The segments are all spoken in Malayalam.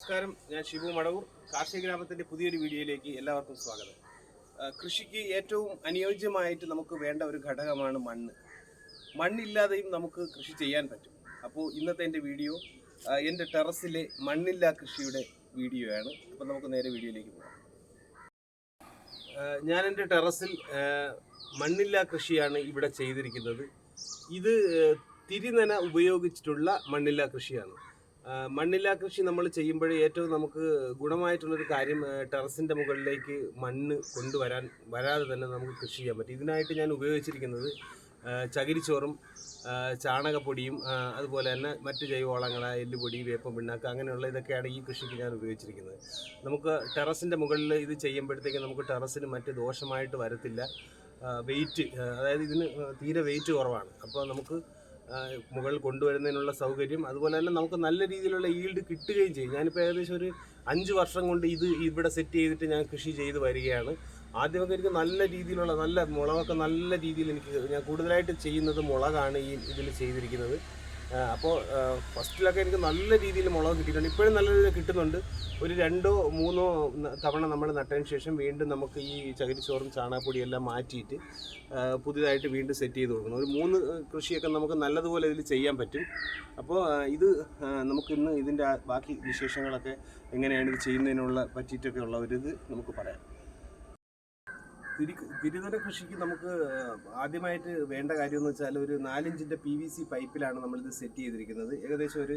നമസ്കാരം. ഞാൻ ഷിബു മടവൂർ. കാർഷിക ഗ്രാമത്തിന്റെ പുതിയൊരു വീഡിയോയിലേക്ക് എല്ലാവർക്കും സ്വാഗതം. കൃഷിക്ക് ഏറ്റവും അനുയോജ്യമായിട്ട് നമുക്ക് വേണ്ട ഒരു ഘടകമാണ് മണ്ണ്. മണ്ണില്ലാതെയും നമുക്ക് കൃഷി ചെയ്യാൻ പറ്റും. അപ്പോൾ ഇന്നത്തെ എന്റെ വീഡിയോ എന്റെ ടെറസിലെ മണ്ണില്ലാ കൃഷിയുടെ വീഡിയോ ആണ്. അപ്പോൾ നമുക്ക് നേരെ വീഡിയോയിലേക്ക് പോകാം. ഞാൻ എന്റെ ടെറസിൽ മണ്ണില്ല കൃഷിയാണ് ഇവിടെ ചെയ്തിരിക്കുന്നത്. ഇത് തിരിനന ഉപയോഗിച്ചിട്ടുള്ള മണ്ണില്ലാ കൃഷിയാണ്. മണ്ണില്ലാ കൃഷി നമ്മൾ ചെയ്യുമ്പോഴേ ഏറ്റവും നമുക്ക് ഗുണമായിട്ടുള്ളൊരു കാര്യം ടെറസിന്റെ മുകളിലേക്ക് മണ്ണ് കൊണ്ടുവരാൻ വരാതെ തന്നെ നമുക്ക് കൃഷി ചെയ്യാൻ പറ്റും. ഇതിനായിട്ട് ഞാൻ ഉപയോഗിച്ചിരിക്കുന്നത് ചകിരിച്ചോറും ചാണകപ്പൊടിയും അതുപോലെ തന്നെ മറ്റ് ജൈവവളങ്ങളായ എല്ലുപൊടി വേപ്പം പിണ്ണാക്ക് അങ്ങനെയുള്ള ഇതൊക്കെയാണ് ഈ കൃഷിക്ക് ഞാൻ ഉപയോഗിച്ചിരിക്കുന്നത്. നമുക്ക് ടെറസിന്റെ മുകളിൽ ഇത് ചെയ്യുമ്പോഴത്തേക്ക് നമുക്ക് ടെറസിന് മറ്റ് ദോഷമായിട്ട് വരത്തില്ല. വെയിറ്റ് അതായത് ഇതിന് തീരെ വെയിറ്റ് കുറവാണ്. അപ്പോൾ നമുക്ക് മുകളിൽ കൊണ്ടുവരുന്നതിനുള്ള സൗകര്യം. അതുപോലെ തന്നെ നമുക്ക് നല്ല രീതിയിലുള്ള ഈൽഡ് കിട്ടുകയും ചെയ്യും. ഞാനിപ്പോൾ ഏകദേശം ഒരു അഞ്ച് വർഷം കൊണ്ട് ഇത് ഇവിടെ സെറ്റ് ചെയ്തിട്ട് ഞാൻ കൃഷി ചെയ്ത് വരികയാണ്. ആദ്യമൊക്കെ എനിക്ക് നല്ല രീതിയിലുള്ള നല്ല മുളകൊക്കെ നല്ല രീതിയിൽ എനിക്ക് ഞാൻ കൂടുതലായിട്ട് ചെയ്യുന്നത് മുളകാണ് ഈ ഇതിൽ ചെയ്തിരിക്കുന്നത്. അപ്പോൾ ഫസ്റ്റിലൊക്കെ എനിക്ക് നല്ല രീതിയിൽ മുളക് കിട്ടിയിട്ടുണ്ട്. ഇപ്പോഴും നല്ല രീതിയിൽ കിട്ടുന്നുണ്ട്. ഒരു രണ്ടോ മൂന്നോ തവണ നമ്മൾ നട്ടതിന് ശേഷം വീണ്ടും നമുക്ക് ഈ ചകിരിച്ചോറും ചാണകപ്പൊടിയും എല്ലാം മാറ്റിയിട്ട് പുതിയതായിട്ട് വീണ്ടും സെറ്റ് ചെയ്ത് കൊടുക്കുന്നു ഒരു മൂന്ന് കൃഷിയൊക്കെ നമുക്ക് നല്ലതുപോലെ ഇതിൽ ചെയ്യാൻ പറ്റും. അപ്പോൾ ഇത് നമുക്ക് ഇന്ന് ഇതിന്റെ ബാക്കി വിശേഷങ്ങളൊക്കെ എങ്ങനെയാണ് ഇത് ചെയ്യുന്നതിനുള്ള പറ്റിയിട്ടൊക്കെ ഉള്ള ഒരു ഇത് നമുക്ക് പറയാം. തിരി തിരുതര കൃഷിക്ക് നമുക്ക് ആദ്യമായിട്ട് വേണ്ട കാര്യം എന്ന് വെച്ചാൽ ഒരു നാലിഞ്ചിന്റെ പി വി സി പൈപ്പിലാണ് നമ്മളിത് സെറ്റ് ചെയ്തിരിക്കുന്നത്. ഏകദേശം ഒരു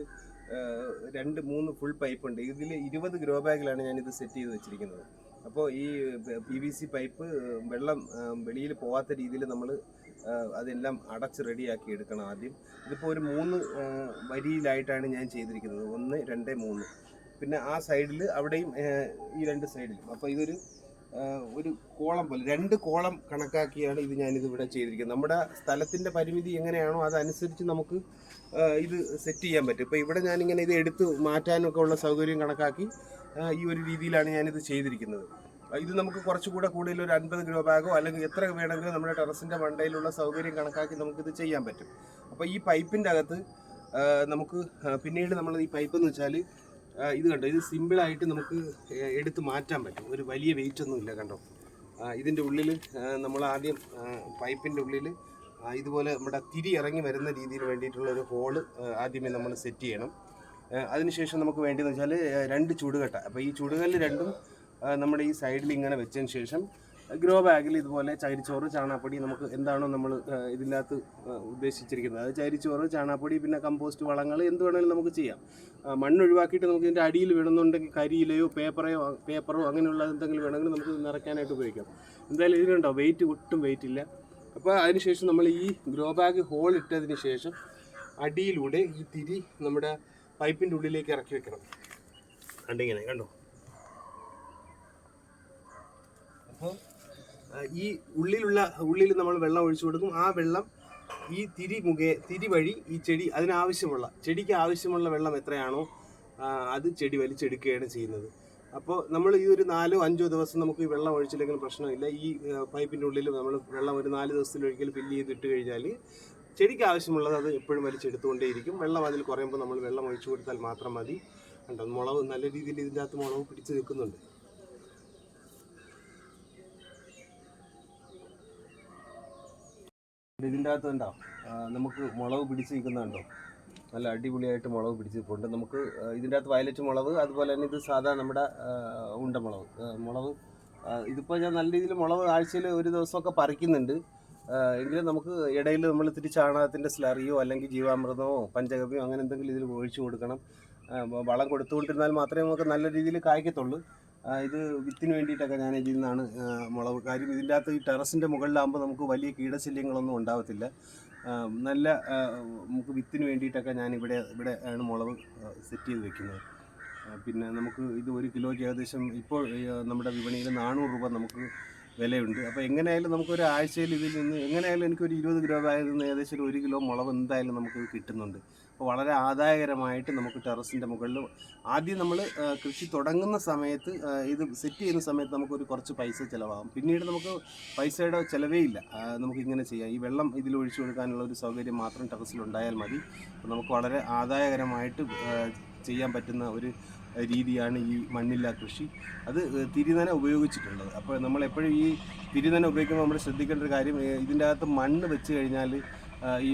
രണ്ട് മൂന്ന് ഫുൾ പൈപ്പ് ഉണ്ട്. ഇതിൽ ഇരുപത് ഗ്രോ ബാഗിലാണ് ഞാനിത് സെറ്റ് ചെയ്ത് വെച്ചിരിക്കുന്നത്. അപ്പോൾ ഈ പി വി സി പൈപ്പ് വെള്ളം വെളിയിൽ പോവാത്ത രീതിയിൽ നമ്മൾ അതെല്ലാം അടച്ച് റെഡിയാക്കി എടുക്കണം ആദ്യം. ഇതിപ്പോൾ ഒരു മൂന്ന് വരിയിലായിട്ടാണ് ഞാൻ ചെയ്തിരിക്കുന്നത്. ഒന്ന് രണ്ട് മൂന്ന്. പിന്നെ ആ സൈഡിൽ അവിടെയും ഈ രണ്ട് സൈഡിലും അപ്പോൾ ഇതൊരു ഒരു കോളം പോലെ രണ്ട് കോളം കണക്കാക്കിയാണ് ഇത് ഞാനിത് ഇവിടെ ചെയ്തിരിക്കുന്നത്. നമ്മുടെ സ്ഥലത്തിന്റെ പരിമിതി എങ്ങനെയാണോ അതനുസരിച്ച് നമുക്ക് ഇത് സെറ്റ് ചെയ്യാൻ പറ്റും. ഇപ്പോൾ ഇവിടെ ഞാനിങ്ങനെ ഇത് എടുത്ത് മാറ്റാനൊക്കെ ഉള്ള സൗകര്യം കണക്കാക്കി ഈ ഒരു രീതിയിലാണ് ഞാനിത് ചെയ്തിരിക്കുന്നത്. ഇത് നമുക്ക് കുറച്ചുകൂടെ കൂടുതൽ ഒരു അൻപത് ഗ്രോ ബാഗോ അല്ലെങ്കിൽ എത്ര വേണമെങ്കിലും നമ്മുടെ ടെറസിന്റെ മണ്ടയിലുള്ള സൗകര്യം കണക്കാക്കി നമുക്കിത് ചെയ്യാൻ പറ്റും. അപ്പോൾ ഈ പൈപ്പിന്റെ അകത്ത് നമുക്ക് പിന്നീട് നമ്മൾ ഈ പൈപ്പ് എന്ന് വെച്ചാൽ ഇത് കണ്ടോ? ഇത് സിമ്പിളായിട്ട് നമുക്ക് എടുത്ത് മാറ്റാൻ പറ്റും. ഒരു വലിയ വെയിറ്റ് ഒന്നും ഇല്ല കണ്ടോ? ഇതിന്റെ ഉള്ളിൽ നമ്മൾ ആദ്യം പൈപ്പിന്റെ ഉള്ളിൽ ഇതുപോലെ നമ്മുടെ തിരി ഇറങ്ങി വരുന്ന രീതിയിൽ വേണ്ടിയിട്ടുള്ള ഒരു ഹോൾ ആദ്യമേ നമ്മൾ സെറ്റ് ചെയ്യണം. അതിനുശേഷം നമുക്ക് വേണ്ടതെന്ന് വെച്ചാൽ രണ്ട് ചൂടുകട്ട. അപ്പോൾ ഈ ചൂടുകല്ല് രണ്ടും നമ്മുടെ ഈ സൈഡിൽ ഇങ്ങനെ വെച്ചതിന് ശേഷം ഗ്രോ ബാഗിൽ ഇതുപോലെ ചകിരിച്ചോറ് ചാണാപ്പൊടി നമുക്ക് എന്താണോ നമ്മൾ ഇതിനകത്ത് ഉദ്ദേശിച്ചിരിക്കുന്നത്. അത് ചകിരിച്ചോറ് ചാണാപ്പൊടി പിന്നെ കമ്പോസ്റ്റ് വളങ്ങൾ എന്ത് വേണമെങ്കിലും നമുക്ക് ചെയ്യാം. മണ്ണ് ഒഴിവാക്കിയിട്ട് നമുക്ക് ഇതിന്റെ അടിയിൽ വേണമെന്നുണ്ടെങ്കിൽ കരിയിലയോ പേപ്പറയോ പേപ്പറോ അങ്ങനെയുള്ള എന്തെങ്കിലും വേണമെങ്കിൽ നമുക്ക് നിറയ്ക്കാനായിട്ട് ഉപയോഗിക്കാം. എന്തായാലും ഇതിനുണ്ടോ വെയിറ്റ് ഒട്ടും വെയിറ്റ് ഇല്ല. അപ്പോൾ അതിനുശേഷം നമ്മൾ ഈ ഗ്രോ ബാഗ് ഹോൾ ഇട്ടതിന് ശേഷം അടിയിലൂടെ ഈ തിരി നമ്മുടെ പൈപ്പിന്റെ ഉള്ളിലേക്ക് ഇറക്കി വെക്കണം. കണ്ടിങ്ങനെ കണ്ടോ? അപ്പോൾ ഈ ഉള്ളിലുള്ള ഉള്ളിൽ നമ്മൾ വെള്ളം ഒഴിച്ചു കൊടുക്കും. ആ വെള്ളം ഈ തിരി മുഖേ തിരി വഴി ഈ ചെടി അതിനാവശ്യമുള്ള ചെടിക്ക് ആവശ്യമുള്ള വെള്ളം എത്രയാണോ അത് ചെടി വലിച്ചെടുക്കുകയാണ് ചെയ്യുന്നത്. അപ്പോൾ നമ്മൾ ഈ ഒരു നാലോ അഞ്ചോ ദിവസം നമുക്ക് ഈ വെള്ളം ഒഴിച്ചില്ലെങ്കിലും പ്രശ്നമില്ല. ഈ പൈപ്പിന്റെ ഉള്ളിൽ നമ്മൾ വെള്ളം ഒരു നാല് ദിവസത്തിലൊരിക്കൽ ഫില്ല് ചെയ്തിട്ട് കഴിഞ്ഞാൽ ചെടിക്ക് ആവശ്യമുള്ളത് അത് എപ്പോഴും വലിച്ചെടുത്തുകൊണ്ടേയിരിക്കും. വെള്ളം അതിൽ കുറയുമ്പോൾ നമ്മൾ വെള്ളം ഒഴിച്ചു കൊടുത്താൽ മാത്രം മതി. കണ്ടോ മുളക് നല്ല രീതിയിൽ ഇതിന്റെ അകത്ത് മുളക് പിടിച്ച് നിൽക്കുന്നുണ്ട്. ഇതിന്റെ അകത്ത് കണ്ടോ? നമുക്ക് മുളക് പിടിച്ച് നിൽക്കുന്നുണ്ടോ നല്ല അടിപൊളിയായിട്ട് മുളക് പിടിച്ച് നിൽപ്പുണ്ട്. നമുക്ക് ഇതിന്റെ അകത്ത് വയലറ്റ് മുളക് അതുപോലെ തന്നെ ഇത് സാധാ നമ്മുടെ ഉണ്ട മുളക്. ആ, ഇതിപ്പോൾ ഞാൻ നല്ല രീതിയിൽ മുളക് ആഴ്ചയിൽ ഒരു ദിവസമൊക്കെ പറിക്കുന്നുണ്ട്. എങ്കിലും നമുക്ക് ഇടയിൽ നമ്മൾ ഇത്തിരി ചാണകത്തിന്റെ സ്ലറിയോ അല്ലെങ്കിൽ ജീവാമൃതമോ പഞ്ചകവ്യോ അങ്ങനെ എന്തെങ്കിലും ഇതിൽ ഒഴിച്ചു കൊടുക്കണം. വളം കൊടുത്തുകൊണ്ടിരുന്നാൽ മാത്രമേ നമുക്ക് നല്ല രീതിയിൽ കായ്ക്കത്തുള്ളൂ. ഇത് വിത്തിന് വേണ്ടിയിട്ടൊക്കെ ഞാൻ ചെയ്യുന്നതാണ് മുളക്. കാര്യം ഇതിന്റെ അകത്ത് ഈ ടെറസിന്റെ മുകളിലാകുമ്പോൾ നമുക്ക് വലിയ കീടശല്യങ്ങളൊന്നും ഉണ്ടാവത്തില്ല. നല്ല നമുക്ക് വിത്തിന് വേണ്ടിയിട്ടൊക്കെ ഞാൻ ഇവിടെ ഇവിടെ ആണ് മുളക് സെറ്റ് ചെയ്ത് വെക്കുന്നത്. പിന്നെ നമുക്ക് ഇത് ഒരു കിലോയ്ക്ക് ഏകദേശം ഇപ്പോൾ നമ്മുടെ വിപണിയിൽ നാനൂറ് രൂപ നമുക്ക് വിലയുണ്ട്. അപ്പോൾ എങ്ങനെയായാലും നമുക്കൊരു ആഴ്ചയിൽ ഇതിൽ നിന്ന് എങ്ങനെയായാലും എനിക്കൊരു ഇരുപത് ഗ്രാം ബാഗിൽ നിന്ന് ഏകദേശം ഒരു ഒരു കിലോ മുളക് എന്തായാലും നമുക്ക് കിട്ടുന്നുണ്ട്. അപ്പോൾ വളരെ ആദായകരമായിട്ട് നമുക്ക് ടെറസിന്റെ മുകളിൽ ആദ്യം നമ്മൾ കൃഷി തുടങ്ങുന്ന സമയത്ത് ഇത് സെറ്റ് ചെയ്യുന്ന സമയത്ത് നമുക്കൊരു കുറച്ച് പൈസ ചിലവാകും. പിന്നീട് നമുക്ക് പൈസയുടെ ചിലവേ ഇല്ല. നമുക്കിങ്ങനെ നമുക്ക് ചെയ്യാം. ഈ വെള്ളം ഇതിൽ ഒഴിച്ചു കൊടുക്കാനുള്ള ഒരു സൗകര്യം മാത്രം ടെറസിൽ ഉണ്ടായാൽ മതി. അപ്പോൾ നമുക്ക് വളരെ ആദായകരമായിട്ട് ചെയ്യാൻ പറ്റുന്ന ഒരു രീതിയാണ് ഈ മണ്ണില്ല കൃഷി. അത് തിരിനന ഉപയോഗിച്ചിട്ടുള്ളത്. അപ്പോൾ നമ്മൾ എപ്പോഴും ഈ തിരിനന ഉപയോഗിക്കുമ്പോൾ നമ്മൾ ശ്രദ്ധിക്കേണ്ട ഒരു കാര്യം ഇതിന്റെ അകത്ത് മണ്ണ് വെച്ച് കഴിഞ്ഞാൽ ഈ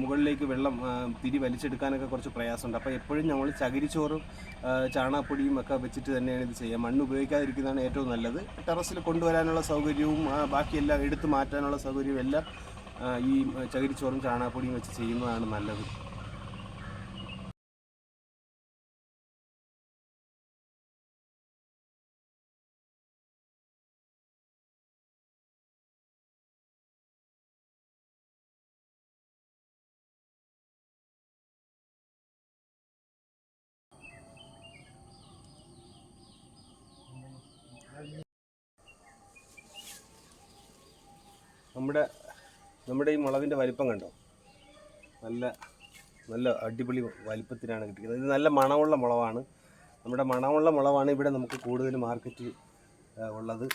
മുകളിലേക്ക് വെള്ളം തിരി വലിച്ചെടുക്കാനൊക്കെ കുറച്ച് പ്രയാസമുണ്ട്. അപ്പോൾ എപ്പോഴും നമ്മൾ ചകിരിച്ചോറും ചാണകപ്പൊടിയും ഒക്കെ വെച്ചിട്ട് തന്നെയാണ് ഇത് ചെയ്യുക. മണ്ണ് ഉപയോഗിക്കാതിരിക്കുന്നതാണ് ഏറ്റവും നല്ലത്. ടെറസിൽ കൊണ്ടുവരാനുള്ള സൗകര്യവും ബാക്കിയെല്ലാം എടുത്തു മാറ്റാനുള്ള സൗകര്യവും എല്ലാം ഈ ചകിരിച്ചോറും ചാണകപ്പൊടിയും വെച്ച് ചെയ്യുന്നതാണ് നല്ലത്. നമ്മുടെ നമ്മുടെ ഈ മുളകിന്റെ വലിപ്പം കണ്ടോ? നല്ല നല്ല അടിപൊളി വലിപ്പത്തിനാണ് കിട്ടിയത് ഇത് നല്ല മണമുള്ള മുളവാണ്. നമ്മുടെ മണമുള്ള മുളവാണ് ഇവിടെ നമുക്ക് കൂടുതൽ മാർക്കറ്റ് ഉള്ളത്.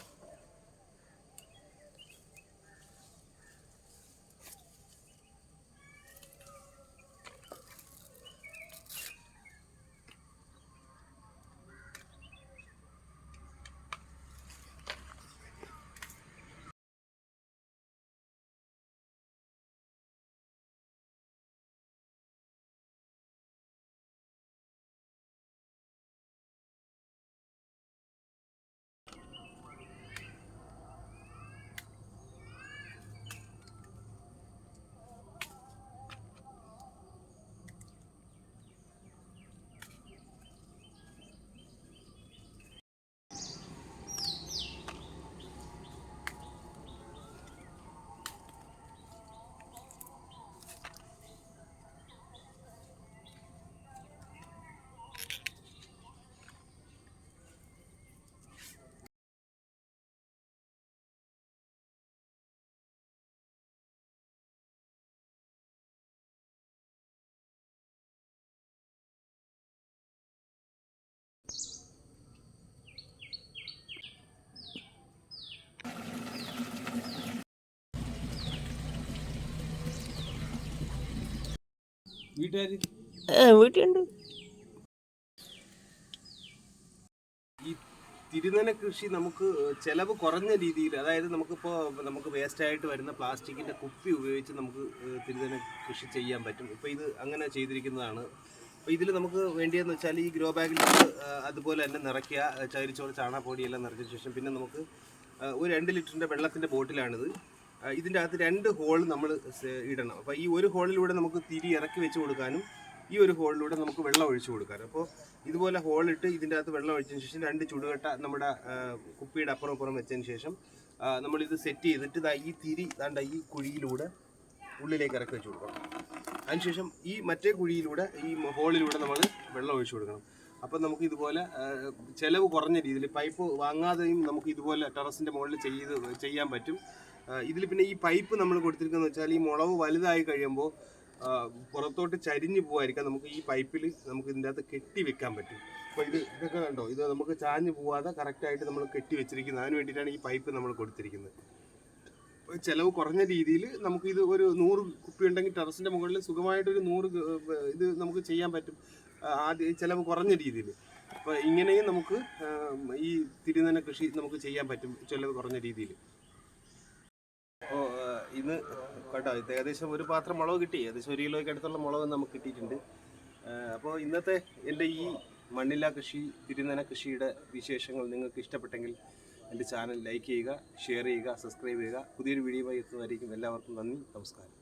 വീട്ടിലുണ്ട്. തിരുനന കൃഷി നമുക്ക് ചെലവ് കുറഞ്ഞ രീതിയിൽ അതായത് നമുക്കിപ്പോൾ നമുക്ക് വേസ്റ്റ് ആയിട്ട് വരുന്ന പ്ലാസ്റ്റിക്കിന്റെ കുപ്പി ഉപയോഗിച്ച് നമുക്ക് തിരുനന കൃഷി ചെയ്യാൻ പറ്റും. ഇപ്പോൾ ഇത് അങ്ങനെ ചെയ്തിരിക്കുന്നതാണ്. അപ്പോൾ ഇതിൽ നമുക്ക് വേണ്ടിയെന്ന് വെച്ചാൽ ഈ ഗ്രോ ബാഗിൽ അതുപോലെ തന്നെ നിറയ്ക്കുക ചകിരിച്ചോറ് ചാണകപ്പൊടിയെല്ലാം നിറച്ചതിന് ശേഷം പിന്നെ നമുക്ക് ഒരു രണ്ട് ലിറ്ററിന്റെ വെള്ളത്തിന്റെ ബോട്ടിലാണിത്. ഇതിന്റെ അകത്ത് രണ്ട് ഹോൾ നമ്മൾ ഇടണം. അപ്പോൾ ഈ ഒരു ഹോളിലൂടെ നമുക്ക് തിരി ഇറക്കി വെച്ച് കൊടുക്കാനും ഈ ഒരു ഹോളിലൂടെ നമുക്ക് വെള്ളം ഒഴിച്ചു കൊടുക്കാനും. അപ്പോൾ ഇതുപോലെ ഹോളിട്ട് ഇതിന്റെ അകത്ത് വെള്ളം ഒഴിച്ചതിന് ശേഷം രണ്ട് ചുടുകട്ട നമ്മുടെ കുപ്പിയുടെ അപ്പുറം അപ്പുറം വെച്ചതിന് ശേഷം നമ്മളിത് സെറ്റ് ചെയ്തിട്ട് ദാ ഈ തിരി ദാണ്ട ഈ കുഴിയിലൂടെ ഉള്ളിലേക്ക് ഇറക്കി വെച്ച് കൊടുക്കണം. അതിനുശേഷം ഈ മറ്റേ കുഴിയിലൂടെ ഈ ഹോളിലൂടെ നമ്മൾ വെള്ളം ഒഴിച്ചു കൊടുക്കണം. അപ്പം നമുക്ക് ഇതുപോലെ ചെലവ് കുറഞ്ഞ രീതിയിൽ പൈപ്പ് വാങ്ങാതെയും നമുക്ക് ഇതുപോലെ ടെറസിന്റെ മുകളിൽ ചെയ്ത് ചെയ്യാൻ പറ്റും. ഇതിൽ പിന്നെ ഈ പൈപ്പ് നമ്മൾ കൊടുത്തിരിക്കുന്നത് വെച്ചാൽ ഈ മുളവ് വലുതായി കഴിയുമ്പോൾ പുറത്തോട്ട് ചരിഞ്ഞു പോകാതിരിക്കാൻ നമുക്ക് ഈ പൈപ്പിൽ നമുക്ക് ഇതിന്റെ അകത്ത് കെട്ടി വെക്കാൻ പറ്റും. അപ്പോൾ ഇത് ഇതൊക്കെ കണ്ടോ? ഇത് നമുക്ക് ചാഞ്ഞു പോവാതെ കറക്റ്റായിട്ട് നമ്മൾ കെട്ടി വെച്ചിരിക്കുന്നത്. അതിന് വേണ്ടിയിട്ടാണ് ഈ പൈപ്പ് നമ്മൾ കൊടുത്തിരിക്കുന്നത്. ചിലവ് കുറഞ്ഞ രീതിയിൽ നമുക്ക് ഇത് ഒരു നൂറ് കുപ്പി ഉണ്ടെങ്കിൽ ടെറസിന്റെ മുകളിൽ സുഖമായിട്ടൊരു നൂറ് ഇത് നമുക്ക് ചെയ്യാൻ പറ്റും. ആദ്യ ചിലവ് കുറഞ്ഞ രീതിയിൽ അപ്പോൾ ഇങ്ങനെയും നമുക്ക് ഈ തിരുനന കൃഷി നമുക്ക് ചെയ്യാൻ പറ്റും ചിലവ് കുറഞ്ഞ രീതിയിൽ ഇന്ന് കേട്ടോ ഇത് ഏകദേശം ഒരു പാത്രം മുളക് കിട്ടി. ഏകദേശം ഒരു കിലോയ്ക്ക് അടുത്തുള്ള മുളക് നമുക്ക് കിട്ടിയിട്ടുണ്ട്. അപ്പോൾ ഇന്നത്തെ എന്റെ ഈ മണ്ണില്ല കൃഷി തിരുനന കൃഷിയുടെ വിശേഷങ്ങൾ നിങ്ങൾക്ക് ഇഷ്ടപ്പെട്ടെങ്കിൽ എന്റെ ചാനൽ ലൈക്ക് ചെയ്യുക ഷെയർ ചെയ്യുക സബ്സ്ക്രൈബ് ചെയ്യുക. പുതിയൊരു വീഡിയോയുമായി എത്തുന്നതായിരിക്കും. എല്ലാവർക്കും നന്ദി. നമസ്കാരം.